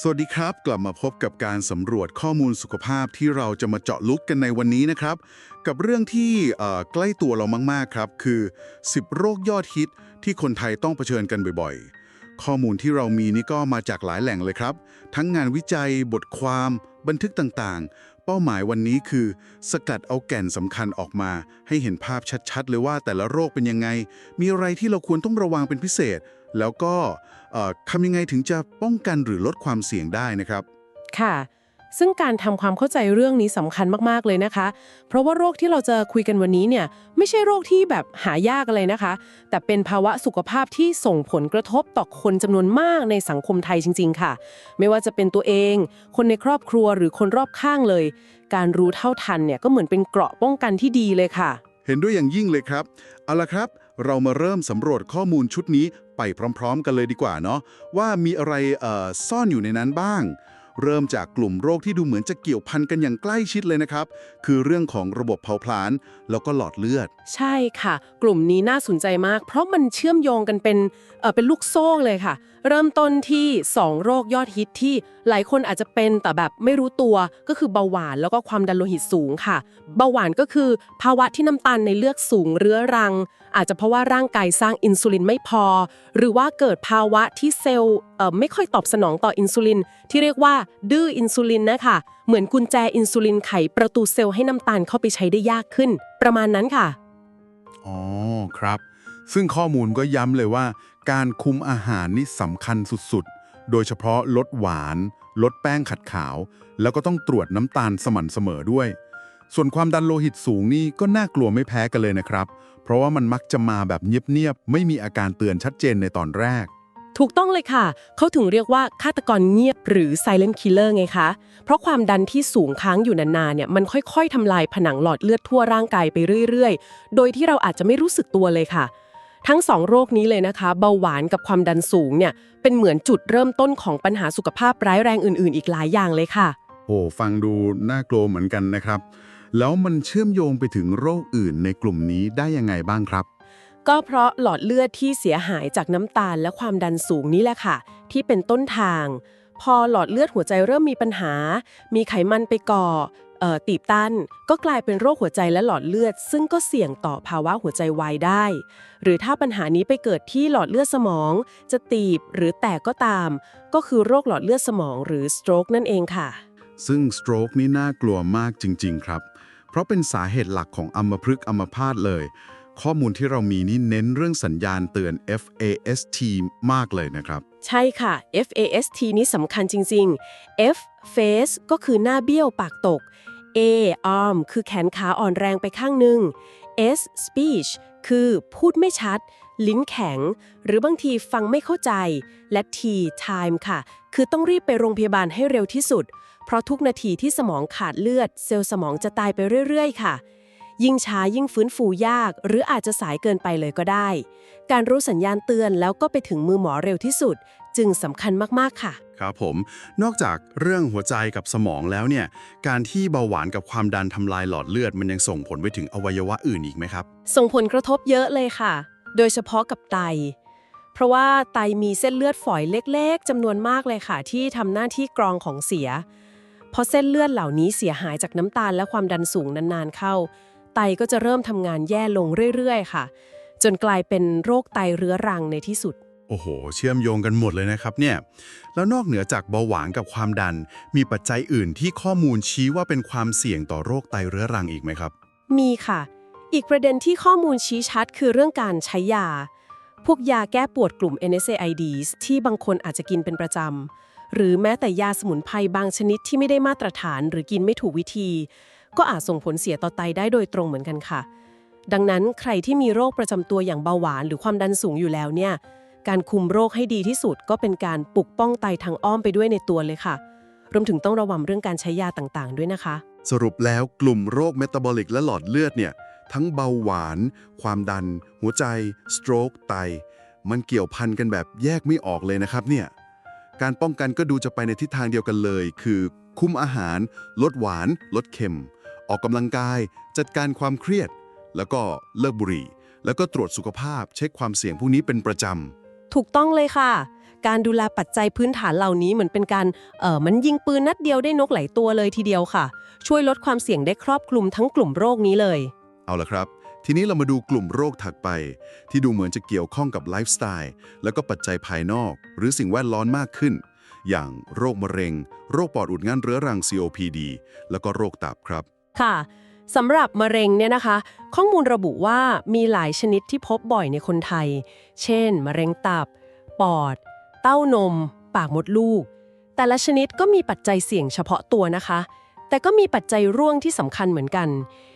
สวัสดีครับ กลับมาพบกับการสำรวจข้อมูลสุขภาพที่เราจะมาเจาะลึกกันในวันนี้นะครับ กับเรื่องที่ใกล้ตัวเรามากๆครับ คือ 10 โรคยอดฮิตที่คนไทยต้องเผชิญกันบ่อยๆ ข้อมูลที่เรามีนี่ก็มาจากหลายแหล่งเลยครับ ทั้งงานวิจัย บทความ บันทึกต่างๆ เป้าหมายวันนี้คือ สกัดเอาแก่นสำคัญออกมา ให้เห็นภาพชัดๆ เลยว่าแต่ละโรคเป็นยังไง มีอะไรที่เราควรต้องระวังเป็นพิเศษ แล้วก็ทำยังไงถึงจะป้องกันหรือลดความเสี่ยงได้นะครับ ค่ะ ซึ่งการทำความเข้าใจเรื่องนี้สำคัญมากๆเลยนะคะ เพราะว่าโรคที่เราจะคุยกันวันนี้เนี่ยไม่ใช่โรคที่แบบหายากอะไรนะคะ แต่เป็นภาวะสุขภาพที่ส่งผลกระทบต่อคนจำนวนมากในสังคมไทยจริง ๆ ค่ะ ไม่ว่าจะเป็นตัวเอง คนในครอบครัวหรือคนรอบข้างเลย การรู้เท่าทันเนี่ยก็เหมือนเป็นเกราะป้องกันที่ดีเลยค่ะ เห็นด้วยอย่างยิ่งเลยครับเอาละครับ เรามาเริ่มสำรวจข้อมูลชุดนี้ไปพร้อม ๆ กันเลยดีกว่าเนาะว่ามีอะไรเอ่อซ่อนอยู่ในนั้นบ้าง เริ่มจากกลุ่มโรคที่ดูเหมือนจะเกี่ยวพันกันอย่างใกล้ชิดเลยนะครับ คือเรื่องของระบบเผาผลาญแล้วก็หลอดเลือด ใช่ค่ะ กลุ่มนี้น่าสนใจมาก เพราะมันเชื่อมโยงกันเป็นเออเป็นลูกโซ่เลยค่ะ เริ่มต้นที่ 2 โรคยอดฮิตที่หลายคนอาจจะเป็นแต่แบบไม่รู้ตัวก็คือเบาหวานแล้วก็ความดันโลหิตสูงค่ะ เบาหวานก็คือภาวะที่น้ำตาลในเลือดสูงเรื้อรัง อาจจะเพราะว่าร่างกายสร้างอินซูลินไม่พอ หรือว่าเกิดภาวะที่เซลล์เอ่อไม่ค่อยตอบสนองต่ออินซูลิน ที่เรียกว่า ดื้ออินซูลินนะคะเหมือนกุญแจอินซูลินไขประตูเซลล์ให้น้ำตาลเข้าไปใช้ได้ยากขึ้น ประมาณนั้นค่ะอ๋อครับซึ่งข้อมูลก็ย้ำเลยว่า การคุมอาหารนี่สำคัญสุดๆ โดยเฉพาะลดหวาน ลดแป้งขัดขาว แล้วก็ต้องตรวจน้ำตาลสม่ำเสมอด้วย ส่วนความดันโลหิตสูงนี่ก็น่ากลัวไม่แพ้กันเลยนะครับ เพราะว่ามันมักจะมาแบบเงียบๆ ไม่มีอาการเตือนชัดเจนในตอนแรก ถูกต้องเลยค่ะ เขาถึงเรียกว่าฆาตกรเงียบหรือ silent killer ไงคะ เพราะความดันที่สูงค้างอยู่นานๆเนี่ยมันค่อยๆทำลายผนังหลอดเลือดทั่วร่างกายไปเรื่อยๆ โดยที่เราอาจจะไม่รู้สึกตัวเลยค่ะ ทั้งสองโรคนี้เลยนะคะเบาหวานกับความดันสูงเนี่ยเป็นเหมือนจุดเริ่มต้นของปัญหาสุขภาพร้ายแรงอื่น ๆ อีกหลายอย่างเลยค่ะ โอ้ฟังดูน่ากลัวเหมือนกันนะครับ แล้วมันเชื่อมโยงไปถึงโรคอื่นในกลุ่มนี้ได้ยังไงบ้างครับ ก็เพราะหลอดเลือดที่เสียหายจากน้ำตาลและความดันสูงนี่แหละค่ะ ที่เป็นต้นทาง พอหลอดเลือดหัวใจเริ่มมีปัญหา มีไขมันไปก่อเอ่อ ตีบตัน ก็กลายเป็นโรคหัวใจและหลอดเลือด ซึ่งก็เสี่ยงต่อภาวะหัวใจวายได้ หรือถ้าปัญหานี้ไปเกิดที่หลอดเลือดสมอง จะตีบหรือแตกก็ตาม ก็คือโรคหลอดเลือดสมองหรือ stroke นั่นเองค่ะ ซึ่งสโตรกนี่น่ากลัวมากจริง ๆ ครับ เพราะเป็นสาเหตุหลักของอัมพฤกษ์อัมพาตเลย ข้อมูลที่เรามีนี่เน้นเรื่องสัญญาณเตือน FAST มากเลยนะครับใช่ค่ะ FAST นี้สำคัญจริง ๆ F face ก็คือหน้าเบี้ยวปากตก A arm คือแขนขาอ่อนแรงไปข้างหนึ่ง S speech คือพูดไม่ชัด ลิ้นแข็ง หรือบางทีฟังไม่เข้าใจ และ T time ค่ะ คือต้องรีบไปโรงพยาบาลให้เร็วที่สุด เพราะทุกนาทีที่สมองขาดเลือด เซลล์สมองจะตายไปเรื่อย ๆ ค่ะ ยิ่งช้ายิ่งฟื้นฟูยาก หรืออาจจะสายเกินไปเลยก็ได้ การรู้สัญญาณเตือนแล้วก็ไปถึงมือหมอเร็วที่สุด จึงสำคัญมากๆค่ะครับผม นอกจากเรื่องหัวใจกับสมองแล้วเนี่ย การที่เบาหวานกับความดันทำลายหลอดเลือด มันยังส่งผลไปถึงอวัยวะอื่นอีกไหมครับ ส่งผลกระทบเยอะเลยค่ะ โดยเฉพาะกับไต เพราะว่าไตมีเส้นเลือดฝอยเล็กๆจำนวนมากเลยค่ะ ที่ทำหน้าที่กรองของเสีย พอเส้นเลือดเหล่านี้เสียหายจากน้ำตาลและความดันสูงนานๆเข้า ไตก็จะเริ่มทำงานแย่ลงเรื่อยๆ ค่ะ จนกลายเป็นโรคไตเรื้อรังในที่สุด โอ้โห เชื่อมโยงกันหมดเลยนะครับเนี่ย แล้วนอกเหนือจากเบาหวานกับความดัน มีปัจจัยอื่นที่ข้อมูลชี้ว่าเป็นความเสี่ยงต่อโรคไตเรื้อรังอีกไหมครับ มีค่ะ อีกประเด็นที่ข้อมูลชี้ชัดคือเรื่องการใช้ยา พวกยาแก้ปวดกลุ่ม NSAIDs ที่บางคนอาจจะกินเป็นประจำ หรือแม้แต่ยาสมุนไพรบางชนิดที่ไม่ได้มาตรฐาน หรือกินไม่ถูกวิธี ก็อาจส่งผลเสียต่อไตได้โดยตรงเหมือนกันค่ะ ดังนั้นใครที่มีโรคประจำตัวอย่างเบาหวาน หรือความดันสูงอยู่แล้วเนี่ย การคุมโรคให้ดีที่สุดก็เป็นการปกป้องไตทางอ้อมไปด้วยในตัวเลยค่ะ รวมถึงต้องระวังเรื่องการใช้ยาต่างๆ ด้วยนะคะ สรุปแล้วกลุ่มโรคเมตาบอลิกและหลอดเลือดเนี่ยทั้งเบาหวาน ความดัน หัวใจ สโตรกไต มันเกี่ยวพันกันแบบแยกไม่ออกเลยนะครับเนี่ย การป้องกันก็ดูจะไปในทิศทางเดียวกันเลย คือ คุมอาหาร ลดหวาน ลดเค็ม ออกกำลังกาย จัดการความเครียด แล้วก็เลิกบุหรี่ แล้วก็ตรวจสุขภาพ เช็คความเสี่ยงพวกนี้เป็นประจำ ถูกต้องเลยค่ะ การดูแลปัจจัยพื้นฐานเหล่านี้เหมือนเป็นการเออมันยิงปืนนัดเดียวได้นกหลายตัวเลยทีเดียวค่ะ ช่วยลดความเสี่ยงได้ครอบคลุมทั้งกลุ่มโรคนี้เลย เอาละครับ ทีนี้เรามาดูกลุ่มโรคถัดไป ที่ดูเหมือนจะเกี่ยวข้องกับไลฟ์สไตล์แล้วก็ปัจจัยภายนอก หรือสิ่งแวดล้อมมากขึ้น อย่างโรคมะเร็ง โรคปอดอุดงันเรื้อรัง COPD แล้วก็โรคตับครับ ค่ะ สำหรับมะเร็งเนี่ยนะคะ ข้อมูลระบุว่ามีหลายชนิดที่พบบ่อยในคนไทย เช่น มะเร็งตับ ปอด เต้านม ปากมดลูก แต่ละชนิดก็มีปัจจัยเสี่ยงเฉพาะตัวนะคะ แต่ก็มีปัจจัยร่วงที่สำคัญเหมือนกัน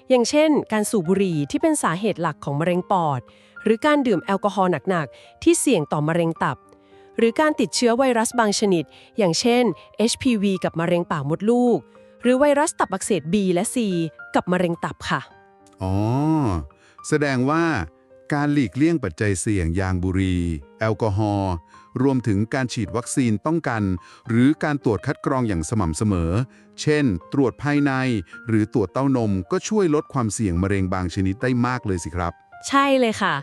อย่างเช่น การสูบบุหรี่ที่เป็นสาเหตุหลักของมะเร็งปอด หรือการดื่มแอลกอฮอล์หนักๆ ที่เสี่ยงต่อมะเร็งตับ หรือการติดเชื้อไวรัสบางชนิด อย่างเช่น HPV กับมะเร็งปากมดลูก รือไวรัสตับอักเสบ B และ C กับมะเร็งตับค่ะ อ๋อ แสดงว่าการหลีกเลี่ยงปัจจัยเสี่ยงอย่างบุหรี่แอลกอฮอล์รวมถึงการฉีดวัคซีนป้องกัน หรือการตรวจคัดกรองอย่างสม่ำเสมอ เช่น ตรวจภายใน หรือตรวจเต้านมก็ช่วยลดความเสี่ยงมะเร็งบางชนิดได้มากเลยสิครับ ใช่เลยค่ะ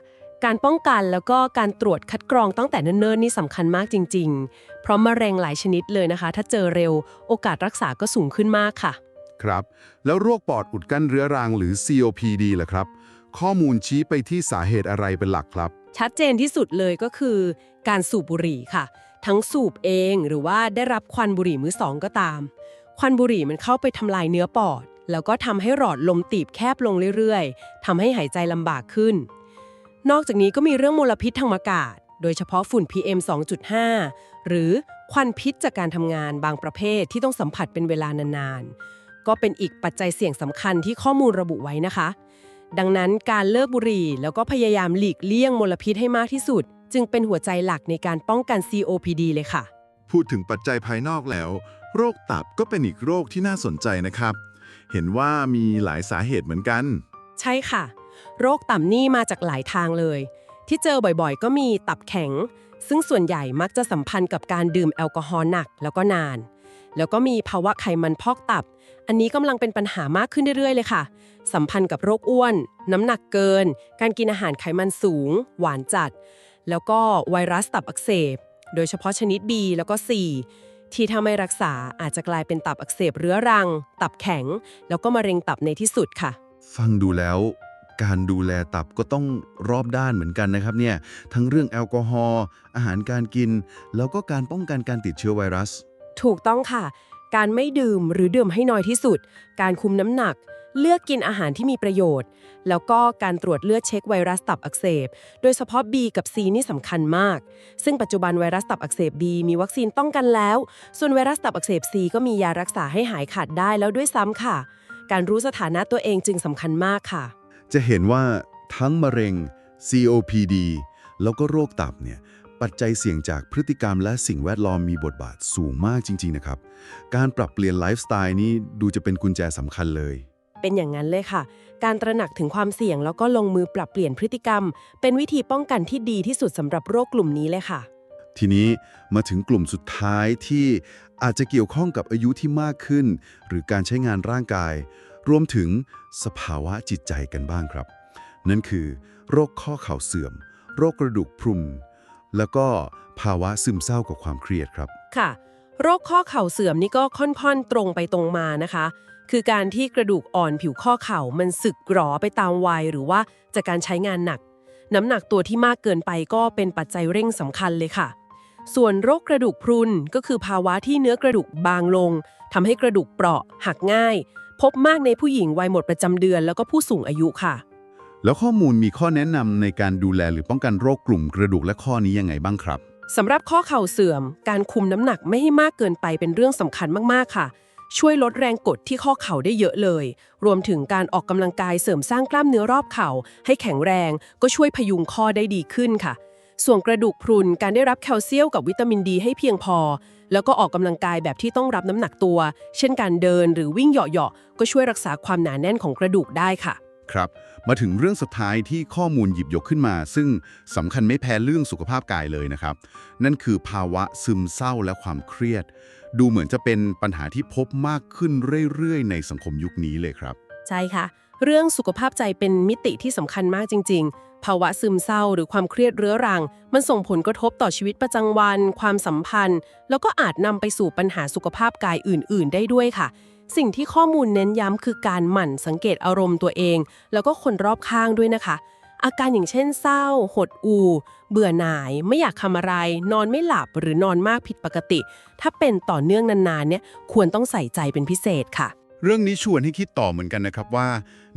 การป้องกันแล้วก็การตรวจคัดกรองตั้งแต่เนิ่นๆนี่สำคัญมากจริง ๆ เพราะมะเร็งหลายชนิดเลยนะคะ ถ้าเจอเร็วโอกาสรักษาก็สูงขึ้นมากค่ะ ครับ แล้วโรคปอดอุดกั้นเรื้อรังหรือ COPD ล่ะครับ ข้อมูลชี้ไปที่สาเหตุอะไรเป็นหลักครับ ชัดเจนที่สุดเลยก็คือ การสูบบุหรี่ค่ะ ทั้งสูบเองหรือว่าได้รับควันบุหรี่มือสองก็ตาม ควันบุหรี่มันเข้าไปทำลายเนื้อปอด แล้วก็ทำให้หลอดลมตีบแคบลงเรื่อยๆทำให้หายใจลำบากขึ้น นอกจากนี้ก็มีเรื่องมลพิษทางอากาศ โดยเฉพาะฝุ่น PM 2.5 หรือควันพิษจากการทำงานบางประเภทที่ต้องสัมผัสเป็นเวลานานๆ ก็เป็นอีกปัจจัยเสี่ยงสำคัญที่ข้อมูลระบุไว้นะคะ ดังนั้นการเลิกบุหรี่แล้วก็พยายามหลีกเลี่ยงมลพิษให้มากที่สุด จึงเป็นหัวใจหลักในการป้องกัน COPD เลยค่ะ พูดถึงปัจจัยภายนอกแล้ว โรคตับก็เป็นอีกโรคที่น่าสนใจนะครับ เห็นว่ามีหลายสาเหตุเหมือนกัน ใช่ค่ะ โรคต่ำนี่มาจากหลายทางเลย ที่เจอบ่อยๆ ก็มีตับแข็ง ซึ่งส่วนใหญ่มักจะสัมพันธ์กับการดื่มแอลกอฮอล์หนักแล้วก็นาน แล้วก็มีภาวะไขมันพอกตับ อันนี้กำลังเป็นปัญหามากขึ้นเรื่อยๆเลยค่ะ สัมพันธ์กับโรคอ้วน น้ำหนักเกิน การกินอาหารไขมันสูง หวานจัด แล้วก็ไวรัสตับอักเสบ โดยเฉพาะชนิด B แล้วก็ C ที่ถ้าไม่รักษาอาจจะกลายเป็นตับอักเสบเรื้อรัง ตับแข็ง แล้วก็มะเร็งตับในที่สุดค่ะ ฟังดูแล้ว การดูแลตับก็ต้องรอบด้านเหมือนกันนะครับเนี่ยทั้งเรื่องแอลกอฮอล์อาหารการกิน แล้วก็การป้องกันการติดเชื้อไวรัส ถูกต้องค่ะ การไม่ดื่มหรือดื่มให้น้อยที่สุด การคุมน้ำหนัก เลือกกินอาหารที่มีประโยชน์ แล้วก็การตรวจเลือดเช็คไวรัสตับอักเสบ โดยเฉพาะ B กับ C นี่สำคัญมาก ซึ่งปัจจุบันไวรัสตับอักเสบ B มีวัคซีนป้องกันแล้ว ส่วนไวรัสตับอักเสบ C ก็มียารักษาให้หายขาดได้แล้วด้วยซ้ำค่ะ การรู้สถานะตัวเองจึงสำคัญมากค่ะ จะเห็นว่าทั้งมะเร็ง COPD แล้วก็โรคตับเนี่ยปัจจัยเสี่ยงจากพฤติกรรมและสิ่งแวดล้อมมีบทบาทสูงมากจริง ๆ นะครับ การปรับเปลี่ยนไลฟ์สไตล์นี้ดูจะเป็นกุญแจสำคัญเลย เป็นอย่างนั้นเลยค่ะ การตระหนักถึงความเสี่ยงแล้วก็ลงมือปรับเปลี่ยนพฤติกรรม เป็นวิธีป้องกันที่ดีที่สุดสำหรับโรคกลุ่มนี้เลยค่ะ ทีนี้มาถึงกลุ่มสุดท้ายที่อาจจะเกี่ยวข้องกับอายุที่มากขึ้น หรือการใช้งานร่างกาย รวมถึงสภาวะจิตใจกันบ้างครับ นั่นคือโรคข้อเข่าเสื่อม โรคกระดูกพรุนแล้วก็ภาวะซึมเศร้ากับความเครียดครับ ค่ะ โรคข้อเข่าเสื่อมนี่ก็ค่อนๆ ตรงไปตรงมานะคะ คือการที่กระดูกอ่อนผิวข้อเข่ามันสึกหรอไปตามวัยหรือว่าจากการใช้งานหนัก น้ำหนักตัวที่มากเกินไปก็เป็นปัจจัยเร่งสำคัญเลยค่ะ ส่วนโรคกระดูกพรุนก็คือภาวะที่เนื้อกระดูกบางลงทำให้กระดูกเปราะหักง่าย พบมากในผู้หญิงวัยหมดประจำเดือนแล้วก็ผู้สูงอายุค่ะ แล้วข้อมูลมีข้อแนะนำในการดูแลหรือป้องกันโรคกลุ่มกระดูกและข้อนี้ยังไงบ้างครับ สำหรับข้อเข่าเสื่อม การคุมน้ำหนักไม่ให้มากเกินไปเป็นเรื่องสำคัญมากๆค่ะ ช่วยลดแรงกดที่ข้อเข่าได้เยอะเลย รวมถึงการออกกำลังกายเสริมสร้างกล้ามเนื้อรอบเข่า ให้แข็งแรง ก็ช่วยพยุงข้อได้ดีขึ้นค่ะ ส่วนกระดูกพรุนการได้รับแคลเซียมกับวิตามินดีให้เพียงพอ แล้วก็ออกกำลังกายแบบที่ต้องรับน้ำหนักตัว เช่นการเดินหรือวิ่งเหาะๆก็ช่วยรักษาความหนาแน่นของกระดูกได้ค่ะ ครับ มาถึงเรื่องสุดท้ายที่ข้อมูลหยิบยกขึ้นมา ซึ่งสำคัญไม่แพ้เรื่องสุขภาพกายเลยนะครับ นั่นคือภาวะซึมเศร้าและความเครียด ดูเหมือนจะเป็นปัญหาที่พบมากขึ้นเรื่อยๆ ในสังคมยุคนี้เลยครับ ใช่ค่ะ เรื่องสุขภาพใจเป็นมิติที่สำคัญมากจริง ๆ ภาวะซึมเศร้าหรือความเครียดเรื้อรัง มันส่งผลกระทบต่อชีวิตประจำวัน ความสัมพันธ์ แล้วก็อาจนำไปสู่ปัญหาสุขภาพกายอื่น ๆ ได้ด้วยค่ะ สิ่งที่ข้อมูลเน้นย้ำคือการหมั่นสังเกตอารมณ์ตัวเอง แล้วก็คนรอบข้างด้วยนะคะ อาการอย่างเช่นเศร้า หดอู่ เบื่อหน่าย ไม่อยากทำอะไร นอนไม่หลับหรือนอนมากผิดปกติ ถ้าเป็นต่อเนื่องนานๆเนี่ยควรต้องใส่ใจเป็นพิเศษค่ะ เรื่องนี้ชวนให้คิดต่อเหมือนกันนะครับว่า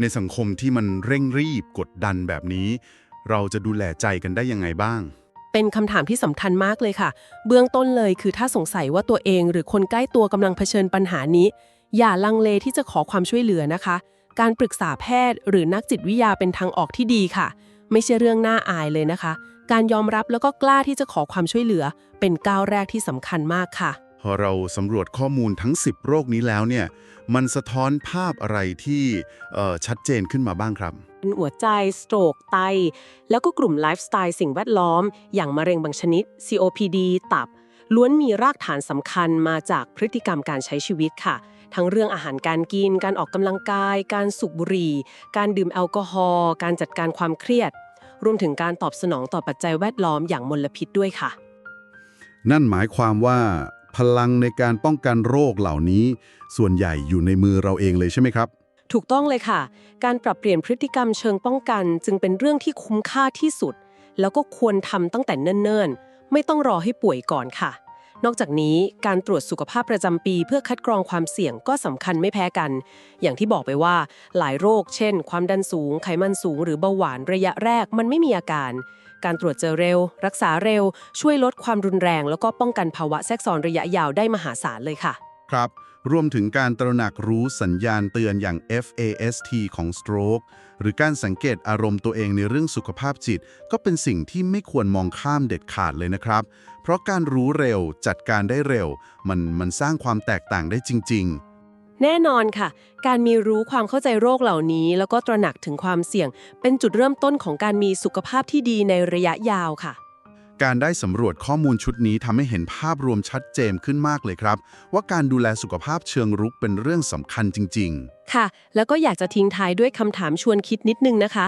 ในสังคมที่มันเร่งรีบกดดันแบบนี้ เราจะดูแลใจกันได้ยังไงบ้าง เป็นคำถามที่สำคัญมากเลยค่ะ เบื้องต้นเลยคือถ้าสงสัยว่าตัวเองหรือคนใกล้ตัวกำลังเผชิญปัญหานี้ อย่าลังเลที่จะขอความช่วยเหลือนะคะ การปรึกษาแพทย์ หรือนักจิตวิทยาเป็นทางออกที่ดีค่ะ ไม่ใช่เรื่องน่าอายเลยนะคะ การยอมรับแล้วก็กล้าที่จะขอความช่วยเหลือ เป็นก้าวแรกที่สำคัญมากค่ะ อเราสำรวจข้อมูลทั้ง 10 โรคนี้แล้วเนี่ย มันสะท้อนภาพอะไรที่เอ่อชัดเจนขึ้นมาบ้างครับเป็นหัวใจ สโตรก ไต แล้วก็กลุ่มไลฟ์สไตล์สิ่งแวดล้อม อย่างมะเร็งบางชนิด COPD ตับ ล้วนมีรากฐานสำคัญมาจากพฤติกรรมการใช้ชีวิตค่ะ ทั้งเรื่องอาหารการกิน การออกกำลังกาย การสูบบุหรี่ การดื่มแอลกอฮอล์ การจัดการความเครียด รวมถึงการตอบสนองต่อปัจจัยแวดล้อมอย่างมลพิษด้วยค่ะ นั่นหมายความว่า พลังในการป้องกันโรคเหล่านี้ ส่วนใหญ่อยู่ในมือเราเองเลยใช่ไหมครับ ถูกต้องเลยค่ะ การปรับเปลี่ยนพฤติกรรมเชิงป้องกัน จึงเป็นเรื่องที่คุ้มค่าที่สุด แล้วก็ควรทำตั้งแต่เนิ่นๆ ไม่ต้องรอให้ป่วยก่อนค่ะ นอกจากนี้การตรวจสุขภาพประจำปี เพื่อคัดกรองความเสี่ยงก็สำคัญไม่แพ้กัน อย่างที่บอกไปว่า หลายโรค เช่น ความดันสูง ไขมันสูง หรือเบาหวานระยะแรกมันไม่มีอาการ การตรวจเจอเร็ว รักษาเร็ว ช่วยลดความรุนแรง แล้วก็ป้องกันภาวะแทรกซ้อนระยะยาวได้มหาศาลเลยค่ะ ครับรวมถึงการตระหนักรู้สัญญาณเตือนอย่าง FAST ของ stroke หรือการสังเกตอารมณ์ตัวเองในเรื่องสุขภาพจิต ก็เป็นสิ่งที่ไม่ควรมองข้ามเด็ดขาดเลยนะครับ เพราะการรู้เร็วจัดการได้เร็ว มันมันสร้างความแตกต่างได้จริง ๆ แน่นอนค่ะ การมีรู้ความเข้าใจโรคเหล่านี้ แล้วก็ตระหนักถึงความเสี่ยง เป็นจุดเริ่มต้นของการมีสุขภาพที่ดีในระยะยาวค่ะ การได้สำรวจข้อมูลชุดนี้ทำให้เห็นภาพรวมชัดเจนขึ้นมากเลยครับ ว่าการดูแลสุขภาพเชิงรุกเป็นเรื่องสำคัญจริง ๆ ค่ะ แล้วก็อยากจะทิ้งท้ายด้วยคำถามชวนคิดนิดนึงนะคะ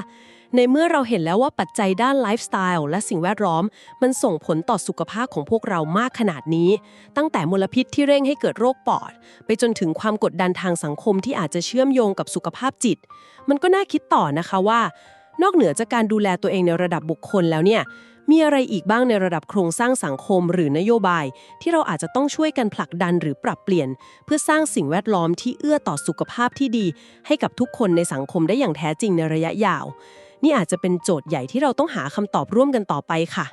ในเมื่อเราเห็นแล้วว่าปัจจัยด้านไลฟ์สไตล์และสิ่งแวดล้อม มันส่งผลต่อสุขภาพของพวกเรามากขนาดนี้ ตั้งแต่มลพิษที่เร่งให้เกิดโรคปอด ไปจนถึงความกดดันทางสังคมที่อาจจะเชื่อมโยงกับสุขภาพจิต มันก็น่าคิดต่อนะคะว่า นอกเหนือจากการดูแลตัวเองในระดับบุคคลแล้วเนี่ย มีอะไรอีกบ้างในระดับโครงสร้างสังคมหรือนโยบาย ที่เราอาจจะต้องช่วยกันผลักดันหรือปรับเปลี่ยน เพื่อสร้างสิ่งแวดล้อมที่เอื้อต่อสุขภาพที่ดี ให้กับทุกคนในสังคมได้อย่างแท้จริงในระยะยาว นี่อาจจะเป็นโจทย์ใหญ่ที่เราต้องหาคำตอบร่วมกันต่อไปค่ะ